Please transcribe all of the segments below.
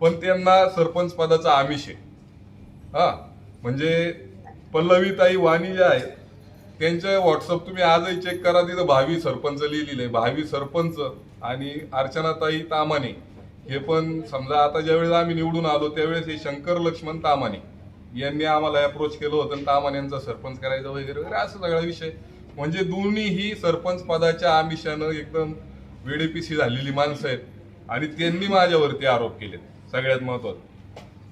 पण त्यांना सरपंच पदाचा आमिष आहे. हा म्हणजे पल्लवीताई वाणी ज्या आहेत त्यांच्या व्हॉट्सअप तुम्ही आजही चेक करा तिथं भावी सरपंच लिहिलेलं आहे. भावी सरपंच आणि अर्चनाताई तामाने. हे पण समजा आता ज्यावेळेस आम्ही निवडून आलो त्यावेळेस हे शंकर लक्ष्मण तामाने. यांनी आम्हाला अप्रोच केलं होतं आणि तामाने यांचा सरपंच करायचा वगैरे वगैरे असा सगळा विषय. म्हणजे दोन्हीही सरपंच पदाच्या आमिषानं एकदम वेडेपिशी झालेली माणसं आहेत. आणि त्यांनी माझ्यावरती आरोप केले सगळ्यात महत्वाचं.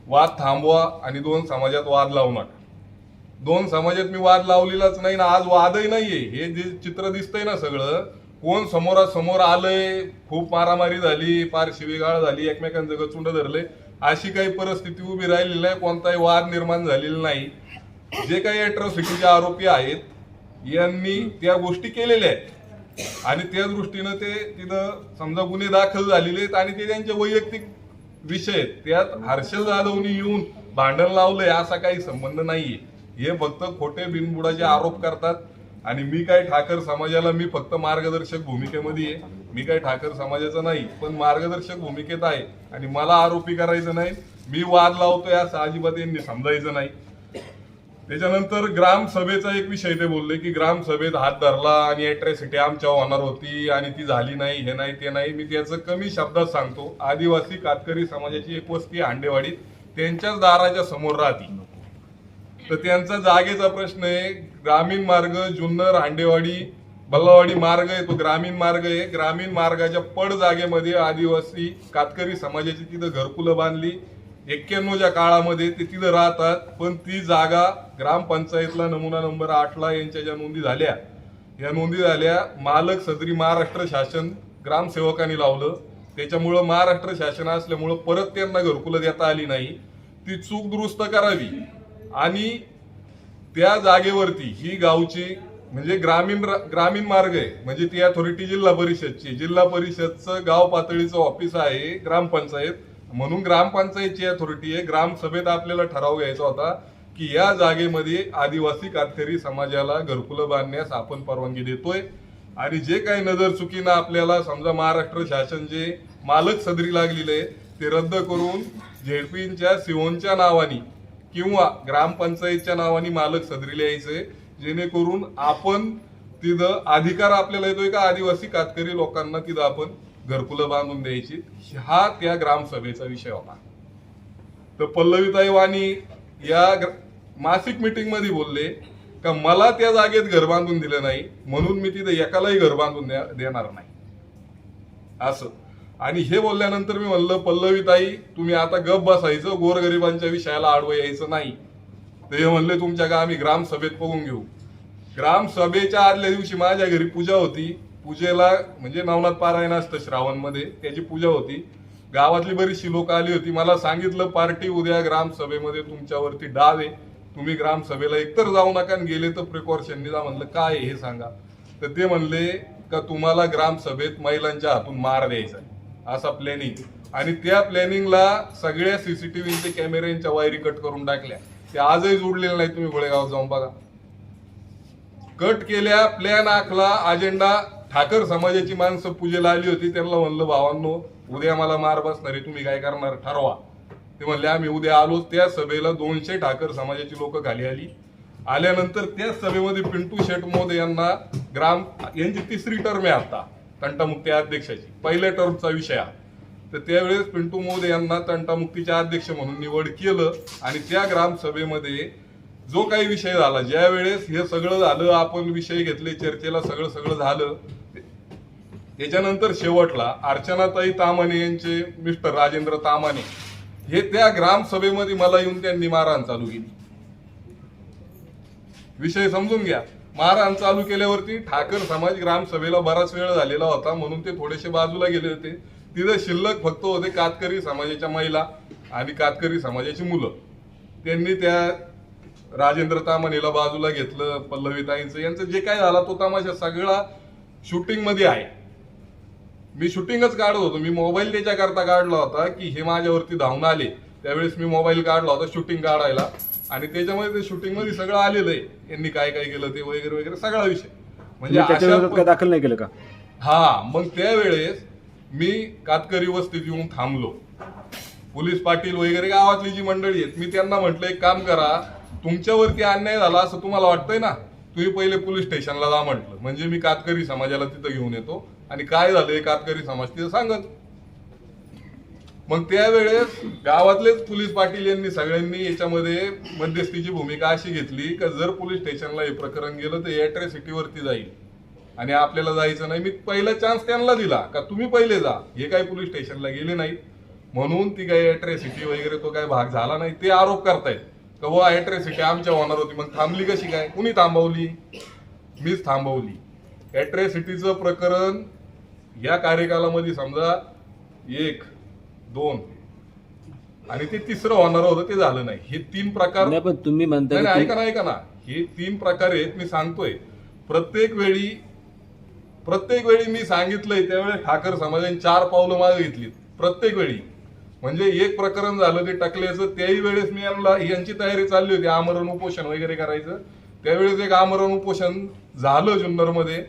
वाद थांबवा आणि दोन समाजात वाद लावू नका. दोन समाजात मी वाद लावलेलाच नाही ना आज वादही नाहीये. हे जे चित्र दिसतंय ना सगळं कोण समोरासमोर आलंय खूप मारामारी झाली फार शिवीगाळ झाली एकमेकांचं गचुंड धरले अशी काही परिस्थिती उभी राहिलेली नाही कोणताही वाद निर्माण झालेला नाही. जे काही अट्रॉसिटीचे आरोपी आहेत यांनी त्या गोष्टी केलेल्या आहेत. आणि त्या दृष्टीनं ते तिथं समजा गुन्हे दाखल झालेले आहेत आणि ते त्यांचे वैयक्तिक विषय त्यात हर्षल जाधवनी येऊन भांडण लावलंय असा काही संबंध नाहीये. हे फक्त खोटे बिनबुडाचे आरोप करतात. आणि मी काय ठाकर समाजाला मी फक्त मार्गदर्शक भूमिकेमध्ये आहे. मी काय ठाकर समाजाचा नाही पण मार्गदर्शक भूमिकेत आहे. आणि मला आरोपी करायचं नाही. मी वाद लावतोय असं अजिबात यांनी समजायचं नाही. त्याच्यानंतर ग्रामसभेचा एक विषय ते बोलले की ग्रामसभेत हात धरला आणि अॅट्रॅसिटी आमच्या होणार होती आणि ती झाली नाही हे नाही ते नाही. मी त्याचं कमी शब्दात सांगतो. आदिवासी कातकरी समाजाची एक वस्ती आहे त्यांच्याच दाराच्या समोर राहती. तर त्यांचा जागेचा प्रश्न आहे ग्रामीण मार्ग जुन्नर हांडेवाडी बल्लावाडी मार्ग आहे तो ग्रामीण मार्ग आहे. ग्रामीण मार्गाच्या पड जागेमध्ये आदिवासी कातकरी समाजाची तिथं घरकुलं बांधली. एक्क्याण्णवच्या काळामध्ये ते तिथं राहतात पण ती जागा ग्रामपंचायतला नमुना नंबर आठला यांच्या ज्या नोंदी झाल्या या नोंदी झाल्या मालक सदरी महाराष्ट्र शासन ग्रामसेवकांनी लावलं. त्याच्यामुळं महाराष्ट्र शासन असल्यामुळं परत त्यांना घरकुलं देता आली नाही. ती चूक दुरुस्त करावी. आणि त्या जागेवरती ही गावची म्हणजे ग्रामीण ग्रामीण मार्ग आहे म्हणजे ती अथॉरिटी जिल्हा परिषदची. जिल्हा परिषदचं गाव पातळीचं ऑफिस आहे ग्रामपंचायत. म्हणून ग्रामपंचायतची अथॉरिटी आहे. ग्रामसभेत आपल्याला ठराव घ्यायचा होता की या जागेमध्ये आदिवासी कातकरी समाजाला घरकुलं बांधण्यास आपण परवानगी देतोय. आणि जे काही नजर चुकीनं आपल्याला समजा महाराष्ट्र शासन जे मालक सदरी लागलेले आहे ते रद्द करून झेडपींच्या सिओनच्या नावानी किंवा ग्रामपंचायतच्या नावाने मालक सदरी लिहायचे जेणेकरून आपण तिथं अधिकार आपल्याला येतोय का? आदिवासी कातकरी लोकांना तिथं आपण घरकुलं बांधून द्यायची. हा त्या ग्रामसभेचा विषय होता. तर पल्लवीताई वाणी या मासिक मीटिंगमध्ये बोलले का मला त्या जागेत घर बांधून दिलं नाही म्हणून मी तिथे एकालाही घर बांधून देणार नाही. असं. आणि हे बोलल्यानंतर मी म्हणलं पल्लवीताई तुम्ही आता गप बसायचं गोरगरिबांच्या विषयाला आडवं यायचं नाही. तर हे म्हणले तुमच्या का आम्ही ग्रामसभेत बघून घेऊ. ग्रामसभेच्या आदल्या दिवशी माझ्या घरी पूजा होती. पूजेला म्हणजे नवनाथ पारायण असतं श्रावणमध्ये त्याची पूजा होती. गावातली बरीचशी लोक आली होती. मला सांगितलं पार्टी उद्या ग्रामसभेमध्ये तुमच्यावरती डाव आहे. तुम्ही ग्रामसभेला एकतर जाऊ नका आणि गेले तर प्रिकॉशननी जा म्हणलं काय हे सांगा. तर ते म्हणले का तुम्हाला ग्रामसभेत महिलांच्या हातून मार द्यायचा असा प्लॅनिंग आणि त्या प्लॅनिंगला सगळ्या सीसीटीव्हीचे कॅमेऱ्यांच्या वायरी कट करून टाकल्या. ते आजही जोडलेले नाही तुम्ही गोळेगाव जाऊन बघा. कट केल्या प्लॅन आखला अजेंडा ठाकर समाजाची माणसं पूजेला आली होती त्यांना म्हणलं भावांनो उद्या मला मार बसणार आहे तुम्ही काय करणार? ठरवा. ते म्हणले आम्ही उद्या आलो त्या सभेला दोनशे ठाकर समाजाची लोक खाली आली. आल्यानंतर त्याच सभेमध्ये पिंटू शेट मोद यांना ग्राम यांची तिसरी टर्म आहे आता तंटामुक्ती अध्यक्षाची पहिल्या टर्मचा विषय. हा तर त्यावेळेस पिंटू मोदे यांना तंटामुक्तीच्या अध्यक्ष म्हणून निवड केलं आणि त्या ग्रामसभेमध्ये जो काही विषय झाला ज्या वेळेस हे सगळं झालं आपण विषय घेतले चर्चेला सगळं सगळं झालं त्याच्यानंतर शेवटला अर्चनाताई तामाने यांचे मिस्टर राजेंद्र तामाने हे त्या ग्रामसभेमध्ये मला येऊन त्यांनी मारहाण चालू केली. विषय समजून घ्या. मारहाण चालू केल्यावरती ठाकर समाज ग्रामसभेला बराच वेळ झालेला होता म्हणून ते थोडेसे बाजूला गेले होते. तिथे शिल्लक फक्त होते कातकरी समाजाच्या महिला आणि कातकरी समाजाची मुलं. त्यांनी त्या राजेंद्र तामानेला बाजूला घेतलं पल्लवीताईंचं यांचं जे काय झाला तो तमाशा सगळा शूटिंगमध्ये आहे. मी शूटिंगच काढत होतो. मी मोबाईल त्याच्याकरता काढला होता की हे माझ्यावरती धावून आले. त्यावेळेस मी मोबाईल काढला होता शूटिंग काढायला. आणि त्याच्यामध्ये ते शूटिंगमध्ये सगळं आलेलं आहे. यांनी काय काय केलं ते वगैरे वगैरे सगळा विषय. म्हणजे अशा दाखल नाही केलं का? हा मग त्यावेळेस मी कातकरी वस्तीत येऊन थांबलो. पोलीस पाटील वगैरे गावातली जी मंडळी आहेत मी त्यांना म्हटलं एक काम करा तुमच्यावरती अन्याय झाला असं तुम्हाला वाटतंय ना? तुम्ही पहिले पोलीस स्टेशनला जा म्हटलं. म्हणजे मी कातकरी समाजाला तिथं घेऊन येतो. आणि काय झालंय कातकरी समाज तिथं सांगत. मग त्यावेळेस गावातलेच पोलीस पाटील यांनी सगळ्यांनी याच्यामध्ये मध्यस्थीची भूमिका अशी घेतली का जर पोलीस स्टेशनला हे प्रकरण गेलं तर अॅट्रॉसिटी वरती जाईल. आणि आपल्याला जायचं नाही. मी पहिला चान्स त्यांना दिला का तुम्ही पहिले जा. हे काही पोलीस स्टेशनला गेले नाही म्हणून ती काही अॅट्रॉसिटी वगैरे तो काही भाग झाला नाही. ते आरोप करतायत. का व अॅट्रॉसिटी आमच्या होणार होती. मग थांबली कशी काय? कुणी थांबवली? मीच थांबवली. अॅट्रॉसिटीचं प्रकरण या कार्यकालामध्ये समजा एक दोन आणि ते तिसरं होणार होतं ते झालं नाही. हे तीन प्रकार नाही पण तुम्ही म्हणता नाही ऐका ना ऐका ना. हे तीन प्रकार आहेत मी सांगतोय. प्रत्येक वेळी प्रत्येक वेळी मी सांगितलंय त्यावेळेस ठाकर समाजाने चार पावलं मागे घेतली प्रत्येक वेळी. म्हणजे एक प्रकरण झालं ते टाकल्याचं त्याही वेळेस मी यांना यांची तयारी चालली होती आमरण उपोषण वगैरे करायचं. त्यावेळेस एक आमरण उपोषण झालं जुन्नरमध्ये.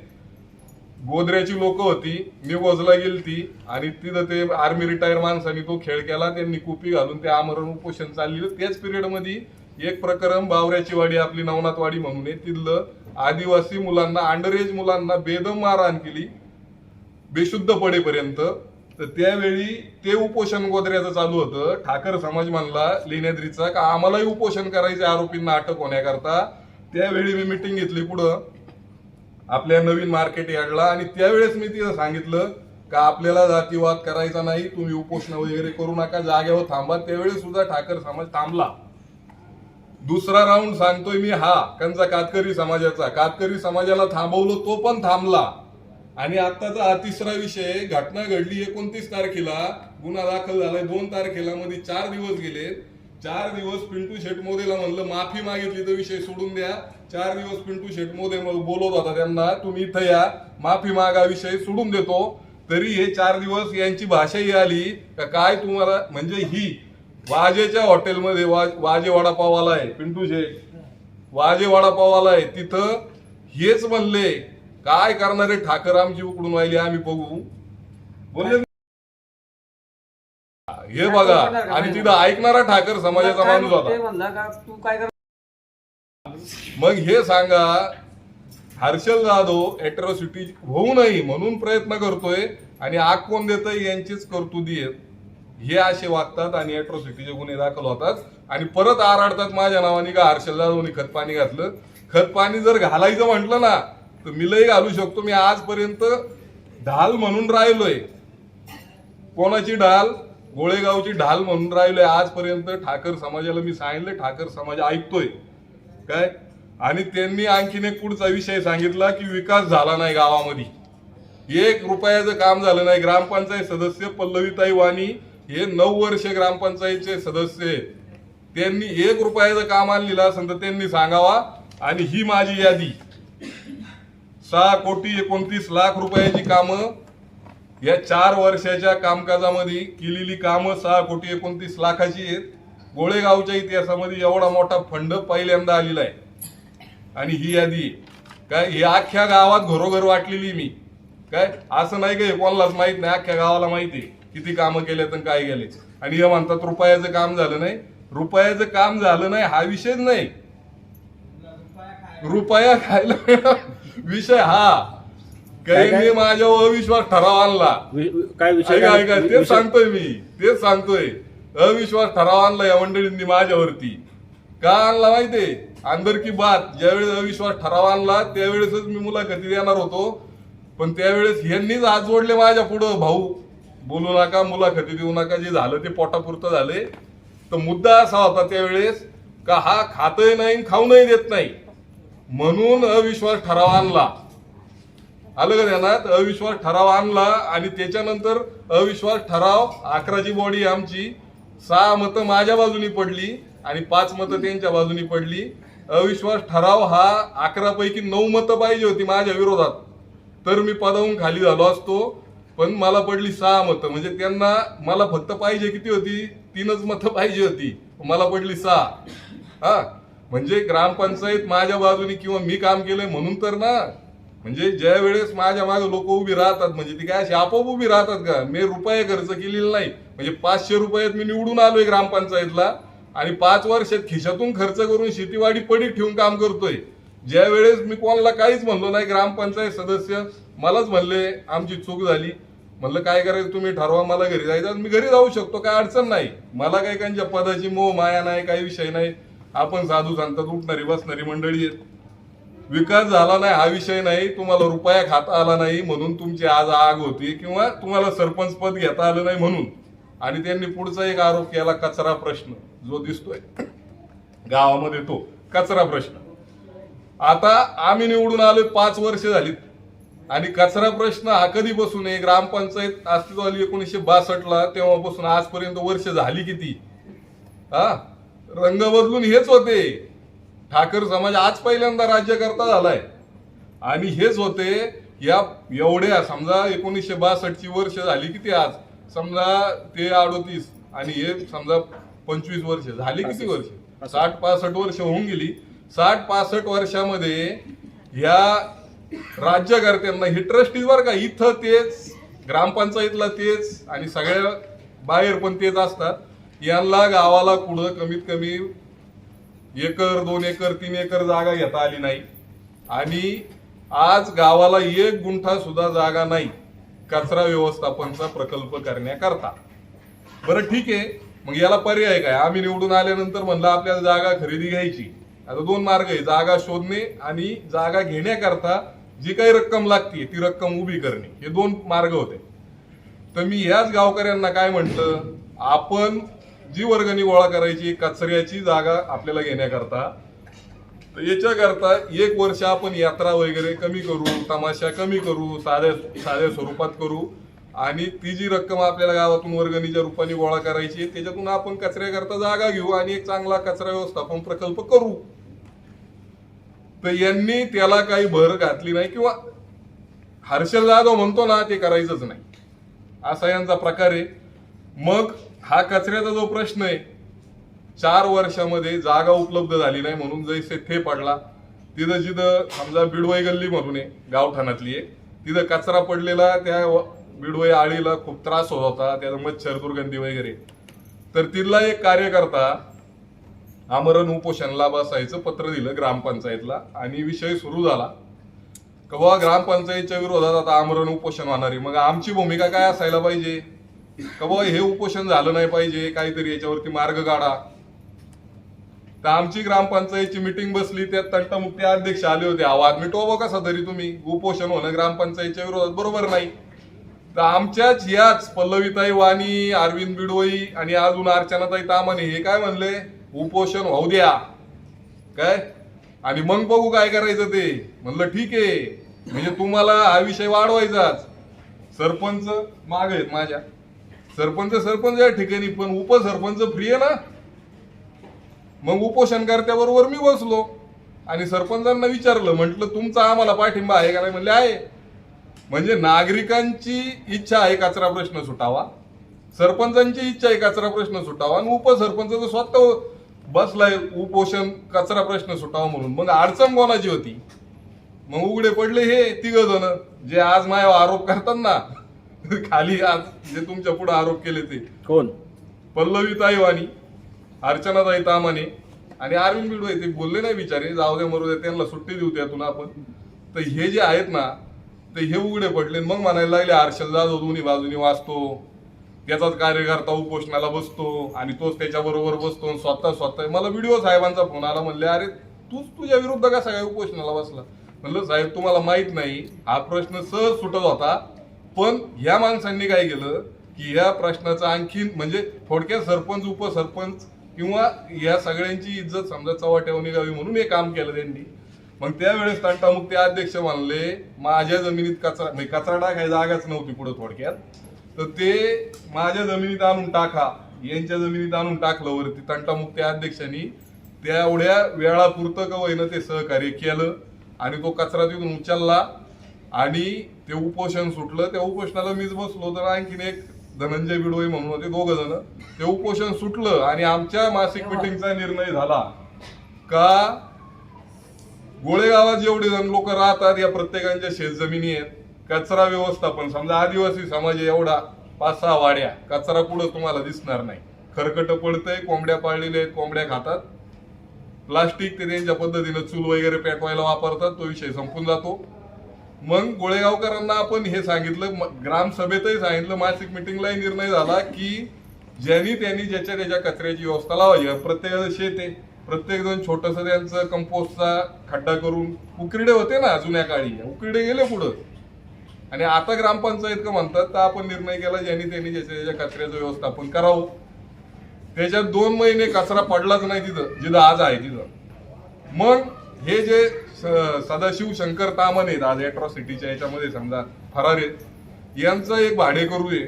गोदऱ्याची लोक होती मी गोजला गेलती आणि तिथं ते आर्मी रिटायर माणसांनी तो खेळ केला त्यांनी कुपी घालून ते आमरण उपोषण चाललेलं. त्याच पिरियडमध्ये एक प्रकरण बावऱ्याची वाडी आपली नवनाथवाडी म्हणून आहे तिथलं आदिवासी मुलांना अंडर एज मुलांना बेदम मारहाण केली बेशुद्ध पडेपर्यंत. तर त्यावेळी ते उपोषण गोदऱ्याचं चालू होतं. ठाकर समाज मानला लेण्याद्रीचा का आम्हालाही उपोषण करायचे आरोपींना अटक होण्याकरता? त्यावेळी मी मिटिंग घेतली पुढं. आपल्या नवीन मार्केट यार्डला आणि त्यावेळेस मी तिथं सांगितलं का आपल्याला जातीवाद करायचा नाही तुम्ही उपोषण वगैरे करू नका जागेवर थांबा. त्यावेळेस सुद्धा ठाकर समाज थांबला. दुसरा राऊंड सांगतोय मी हा कंचा कातकरी समाजाचा. कातकरी समाजाला थांबवलं तो पण थांबला. आणि आत्ताचा हा तिसरा विषय घटना घडली एकोणतीस तारखेला. गुन्हा दाखल झालाय दोन तारखेला. मध्ये चार दिवस गेले. चार दिवस पिंटू शेटमोदेला म्हणलं माफी मागितली तर विषय सोडून द्या. चार दिवस पिंटू शेटमोदे बोलवत होता त्यांना तुम्ही इथं या. माफी मागा विषय सोडून देतो. तरी हे चार दिवस यांची भाषाही आली का काय तुम्हाला म्हणजे ही वाजेच्या हॉटेलमध्ये वा- वाजे वडापाववाला आहे. पिंटू शेठ वाजे वडापाववाला आहे. तिथं हेच म्हणले काय करणारे ठाकर आमची उकडून वाहिली आम्ही बघू. बोलले? हे बघा आणि तिथं ऐकणारा ठाकर समाजाचा माणूस होता. म्हणला का? तू काय कर मग हे सांगा हर्षल जाधव अॅट्रॉसिटी होऊ नये म्हणून प्रयत्न करतोय आणि आग कोण देत यांचीच कर्तुदी आहेत. हे असे वागतात आणि अॅट्रॉसिटीचे गुन्हे दाखल होतात. आणि परत आराडतात माझ्या नावाने का हर्षल जाधवनी खत पाणी घातलं? खत पाणी जर घालायचं म्हटलं ना तर मिलही घालू शकतो. मी आजपर्यंत ढाल म्हणून राहिलोय. कोणाची ढाल? गोळेगावची ढाल म्हणून राहिलोय. आजपर्यंत ठाकर समाजाला मी सांगितलं ठाकर समाज ऐकतोय. काय? आणि त्यांनी आणखीन एक पुढचा विषय सांगितला की विकास झाला नाही गावामध्ये. एक रुपयाचं काम झालं नाही. ग्रामपंचायत सदस्य पल्लवीताई वाणी हे नऊ वर्ष ग्रामपंचायतचे सदस्य त्यांनी एक रुपयाचं काम आणलेलं असेल तर त्यांनी सांगावा. आणि ही माझी यादी. सहा कोटी एकोणतीस लाख रुपयाची कामं या चार वर्षाच्या कामकाजामध्ये केलेली कामं सहा कोटी एकोणतीस लाखाची आहेत. गोळेगावच्या इतिहासामध्ये एवढा मोठा फंड पहिल्यांदा आलेला आहे. आणि ही यादी काय हे अख्ख्या गावात घरोघर वाटलेली मी. काय असं नाही काय कोणालाच माहीत नाही. अख्ख्या गावाला माहिती आहे. किती कामं केलेत आणि काय गेले आणि हे म्हणतात रुपयाचं काम झालं नाही. रुपयाचं काम झालं नाही हा विषयच नाही. रुपया खायला विषय हा. काही मी माझ्यावर अविश्वास ठराव आणला. काय विषय ऐका तेच सांगतोय मी तेच सांगतोय. अविश्वास ठराव आणला या मंडळींनी माझ्यावरती. का आणला माहितीये? अंदर की बात ज्यावेळेस अविश्वास ठराव आणला त्यावेळेसच मी मुलाखती देणार होतो. पण त्यावेळेस यांनीच हात जोडले माझ्या पुढं भाऊ. बोलू नका मुलाखती देऊ नका जे झालं ते पोटापुरतं झाले. तर मुद्दा असा होता त्यावेळेस का हा खातही नाही आणि खाऊनही देत नाही. म्हणून अविश्वास ठराव आणला. आलं का ध्यानात? अविश्वास ठराव आणला आणि त्याच्यानंतर अविश्वास ठराव अकराची बॉडी आमची. सहा मतं माझ्या बाजूनी पडली आणि पाच मतं त्यांच्या बाजूनी पडली. अविश्वास ठराव हा अकरा पैकी नऊ मतं पाहिजे होती माझ्या विरोधात. तर मी पदावून खाली झालो असतो. पण मला पडली सहा मतं. म्हणजे त्यांना मला फक्त पाहिजे किती होती? तीनच मतं पाहिजे होती. मला पडली सहा. हा? म्हणजे ग्रामपंचायत माझ्या बाजूने किंवा मी काम केलंय म्हणून तर ना. म्हणजे ज्या वेळेस माझ्या मागे लोक उभी राहतात म्हणजे ती काय अशी आपोआप उभी राहतात का? मी रुपये खर्च केलेला नाही. म्हणजे पाचशे रुपयात मी निवडून आलोय ग्रामपंचायतला आणि पाच वर्षात खिशातून खर्च करून शेतीवाडी पडीत ठेवून काम करतोय. ज्या वेळेस मी कोणाला काहीच म्हणलो नाही ग्रामपंचायत सदस्य मलाच म्हणले आमची चूक झाली. म्हणलं काय करायचं तुम्ही? ठरवा मला घरी जायचं मी घरी जाऊ शकतो काय अडचण नाही. मला काही त्यांच्या पदाची मोह माया नाही काही विषय नाही. आपण साधू सांगतात उठणारी बसणारी मंडळी आहेत. विकास झाला नाही हा विषय नाही तुम्हाला रुपया खाता आला नाही म्हणून तुमची आज आग होती किंवा तुम्हाला सरपंच पद घेता आलं नाही म्हणून. आणि त्यांनी पुढचा एक आरोप केला कचरा प्रश्न जो दिसतोय. गावामध्ये तो कचरा प्रश्न. आता आम्ही निवडून आलोय पाच वर्ष झालीत. आणि कचरा प्रश्न हा कधी बसून आहे? ग्रामपंचायत अस्तित्व आली एकोणीसशे बासष्टला तेव्हापासून आजपर्यंत वर्ष झाली किती? हा? रंग बदलून हेच होते. ठाकर समाज आज पहिल्यांदा राज्यकर्ता झालाय. आणि हेच होते या एवढ्या समजा एकोणीसशे बासष्ट ची वर्ष झाली किती आज? समजा ते अडोतीस आणि हे समजा पंचवीस वर्ष. झाली किती वर्ष? साठ पासष्ट वर्ष होऊन गेली. साठ पासष्ट वर्षामध्ये या राज्यकर्त्यांना हे ट्रस्टीज बर का इथं तेच ग्रामपंचायतला तेच आणि सगळ्या बाहेर पण तेच असतात. यांना गावाला पुढं कमीत कमी एकर दोन एकर तीन एकर जागा घेता आली नाही. आणि आज गावाला एक गुंठा सुद्धा जागा नाही कचरा व्यवस्थापनचा प्रकल्प करण्याकरता. बरं ठीक आहे. मग याला पर्याय काय? आम्ही निवडून आल्यानंतर म्हणलं आपल्याला जागा खरेदी घ्यायची. आता दोन मार्ग आहे जागा शोधणे आणि जागा घेण्याकरता जी काही रक्कम लागते ती रक्कम उभी करणे. हे दोन मार्ग होते. तर मी याच गावकऱ्यांना काय म्हटलं? आपण जी वर्गणी गोळा करायची कचऱ्याची जागा आपल्याला घेण्याकरता. तर याच्याकरता एक वर्ष आपण यात्रा वगैरे कमी करू तमाशा कमी करू साध्या साध्या स्वरूपात करू. आणि ती जी रक्कम आपल्याला गावातून वर्गणीच्या रूपाने गोळा करायची त्याच्यातून आपण कचऱ्याकरता जागा घेऊ आणि एक चांगला कचरा व्यवस्थापन प्रकल्प करू. तर यांनी त्याला काही भर घातली नाही किंवा हर्षल जाधव म्हणतो ना ते करायचंच नाही. असा यांचा प्रकार आहे. मग हा कचऱ्याचा जो प्रश्न आहे चार वर्षामध्ये जागा उपलब्ध झाली नाही म्हणून जैसे थे पडला तिथं जिथं समजा बिडवई गल्ली म्हणून आहे गावठाणातली आहे तिथं कचरा पडलेला त्या बिडवई आळीला खूप त्रास होत होता त्याचं मच्छर दुर्गंधी वगैरे. तर तिथला एक कार्यकर्ता आमरण उपोषणला बसायचं पत्र दिलं ग्रामपंचायतला आणि विषय सुरू झाला. का बाबा ग्रामपंचायतच्या विरोधात आता आमरण उपोषण होणार आहे? मग आमची भूमिका काय असायला पाहिजे? का बाबा हे उपोषण झालं नाही पाहिजे काहीतरी याच्यावरती मार्ग काढा. तर आमची ग्रामपंचायतची मिटिंग बसली त्यात तंटामुक्ती अध्यक्ष आले होते. आवाज मिटवा कसा तरी तुम्ही? उपोषण होणं ग्रामपंचायतच्या विरोधात बरोबर नाही. तर आमच्याच याच पल्लवीताई वाणी अरविंद बिडवई आणि अजून अर्चनाताई तामाने हे काय म्हणले? उपोषण होऊ द्या. काय? आणि मग बघू काय करायचं ते. म्हणलं ठीक आहे. म्हणजे तुम्हाला हा विषय वाढवायचाच. सरपंच माग आहेत माझ्या. सरपंच सरपंच या ठिकाणी पण उपसरपंच फ्री आहे ना? मग उपोषणकर्त्याबरोबर मी बसलो आणि सरपंचांना विचारलं म्हटलं तुमचा आम्हाला पाठिंबा आहे का नाही? म्हणले आहे. म्हणजे नागरिकांची इच्छा आहे कचरा प्रश्न सुटावा सरपंचांची इच्छा आहे कचरा प्रश्न सुटावा आणि उपसरपंच तर स्वतः बसलाय उपोषण कचरा प्रश्न सुटावा म्हणून. मग अडचण कोणाची होती? मग उघडे पडले हे तिघ जण जे आज माझ्यावर आरोप करतात ना खाली आज जे तुमच्यापुढे आरोप केले ते. कोण? पल्लवी ताईवाणी अर्चनाताई तामाने आणि अरविंद बिडवे ते बोलले नाही बिचारे. जाऊ दे मरू दे त्यांना सुट्टी देऊ त्यातून आपण. तर हे जे आहेत ना ते हे उघडे पडले मग म्हणायला लागले हर्षल जाधव दोन्ही बाजूनी वाचतो त्याचाच कार्यकर्ता उपोषणाला बसतो आणि तोच त्याच्याबरोबर बसतो स्वतः स्वतः. मला व्हिडिओ साहेबांचा फोन आला म्हणले अरे तूच तुझ्या विरुद्ध कसा काय उपोषणाला बसला? म्हणलं साहेब तुम्हाला माहीत नाही हा प्रश्न सहज सुटत होता. पण ह्या माणसांनी काय केलं की या प्रश्नाचा आणखीन म्हणजे थोडक्यात सरपंच उपसरपंच किंवा या सगळ्यांची इज्जत समजा चव्हाट्यावर निघावी म्हणून हे काम केलं त्यांनी. मग त्यावेळेस तंटामुक्ती अध्यक्ष मानले माझ्या जमिनीत कचरा म्हणजे कचरा टाकाय जागाच नव्हती पुढे थोडक्यात. तर ते माझ्या जमिनीत आणून टाका यांच्या जमिनीत आणून टाकलं वरती. तंटामुक्ती अध्यक्षांनी तेवढ्या वेळापुरतं का होईना ते सहकार्य केलं आणि तो कचरा तिथून उचलला आणि ते उपोषण सुटलं त्या उपोषणाला मीच बसलो तर आणखीन एक धनंजय बिडोई म्हणून होते दोघ जण. ते उपोषण सुटलं आणि आमच्या मासिक मिटिंगचा निर्णय झाला का? गोळेगावात जेवढे जण लोक राहतात या प्रत्येकांच्या शेतजमिनी आहेत. कचरा व्यवस्थापन समजा आदिवासी समाज एवढा पाच सहा वाड्या कचरा कुठं तुम्हाला दिसणार नाही. खरकट पडतंय कोंबड्या पाळलेल्या आहेत कोंबड्या खातात. प्लास्टिक ते त्यांच्या पद्धतीनं चूल वगैरे पेटवायला वापरतात तो विषय संपून जातो. मग गोळेगावकरांना आपण हे सांगितलं ग्रामसभेतही सांगितलं मासिक मिटिंगलाही निर्णय झाला की ज्यांनी त्यांनी ज्याच्या त्याच्या कचऱ्याची व्यवस्था लावायची. प्रत्येकाचं शेत आहे. प्रत्येक जण छोटस त्यांचं कंपोस्टचा खड्डा करून उकिरडे होते ना जुन्या काळी. उकिरडे गेले पुढं. आणि आता ग्रामपंचायत का म्हणतात तर आपण निर्णय केला ज्यांनी त्यांनी ज्याच्या त्याच्या कचऱ्याचं व्यवस्थापन करावं. त्याच्यात दोन महिने कचरा पडलाच नाही तिथं जिथं आज आहे तिथं. मग हे जे सदाशिव शंकर तामन आहेत आज अॅट्रॉसिटीच्या याच्यामध्ये समजा फरार आहेत. यांचा एक भाडेकरू आहे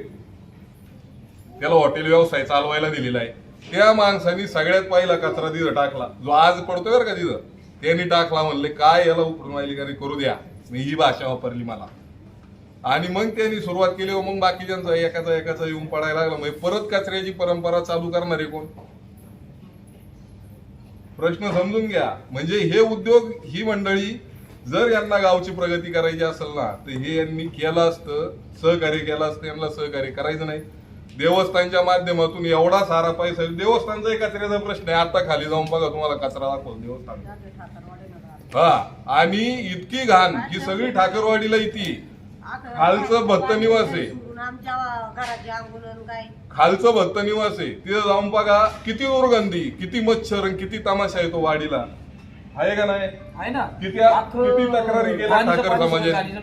त्याला हॉटेल व्यवसाय चालवायला दिलेला आहे. त्या माणसानी सगळ्यात पहिला कचरा तिथं टाकला. जो आज पडतोय बरं का तिथं. त्यांनी टाकला म्हणले काय याला उपरून माहिती करू द्या. मी ही भाषा वापरली मला. आणि मग त्यांनी सुरुवात केली व मग बाकीच्यांचा एकाचा एकाचा येऊन पडायला लागला. म्हणजे परत कचऱ्याची परंपरा चालू करणारे कोण? प्रश्न समजून घ्या. म्हणजे हे उद्योग ही मंडळी जर यांना गावची प्रगती करायची असेल ना तर हे यांनी केलं असतं सहकार्य केलं असतं यांना सहकार्य करायचं नाही. देवस्थानच्या माध्यमातून एवढा सारा पैसा देवस्थानचा कचऱ्याचा प्रश्न आहे. आता खाली जाऊन बघा तुम्हाला कचरा दाखवतो देवस्थान. हा आणि इतकी घाण ही सगळी ठाकरवाडीला येते खालचं भक्त निवास आहे. आमच्या घराचे खालचं भक्त निवास आहे तिथं जाऊन बघा किती दुर्गंधी किती मच्छर आणि किती तमाशा आहे तो वाडीला आहे का नाही आहे ना किती- तक्रारी केल्या ठाकर समाजाने?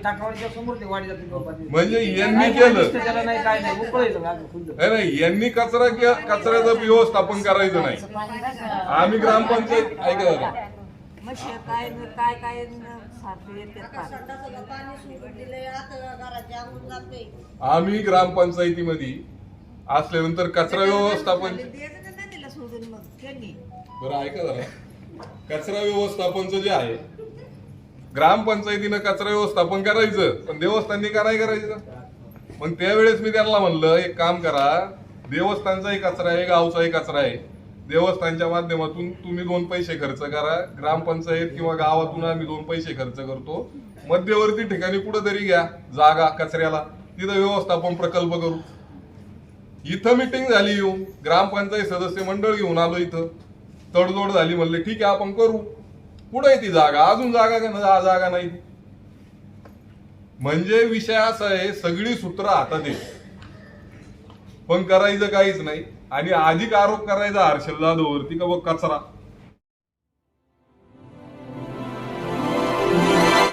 समोर ते वाडी जाते. म्हणजे यांनी काय केलं दिसतं त्याला नाही काय नाही उकळायचं अगं खुद्द. नाही नाही यांनी कचरा के- कचऱ्याचं व्यवस्थापन करायचं नाही आम्ही ग्रामपंचायत ऐका जरा. मग काय काय काय सारखे आम्ही ग्रामपंचायतीमध्ये असल्यानंतर कचरा व्यवस्थापन द्यायचं का नाही दिलं सोडून मग त्यांनी. बरं ऐका जरा. कचरा व्यवस्थापनचं जे आहे ग्रामपंचायतीनं कचरा व्यवस्थापन करायचं पण देवस्थाननी का नाही करायचं? मग त्यावेळेस मी त्यांना म्हणलं एक काम करा देवस्थानचाही कचरा आहे गावचाही कचरा आहे. देवस्थानच्या माध्यमातून तुम्ही दोन पैसे खर्च करा. ग्रामपंचायत किंवा गावातून आम्ही दोन पैसे खर्च करतो. मध्यवर्ती ठिकाणी कुठंतरी घ्या जागा कचऱ्याला. तिथं व्यवस्थापन प्रकल्प करू. इथं मिटिंग झाली येऊन ग्रामपंचायत सदस्य मंडळ घेऊन आलो इथं. तडजोड झाली म्हणले ठीक आहे आपण करू. कुठं आहे ती जागा? अजून जागा का ना जागा नाही. म्हणजे विषय असा आहे सगळी सूत्र हातात येत पण करायचं काहीच नाही. आणि अधिक आरोप करायचा हर्षल जाधववरती का बघ कचरा?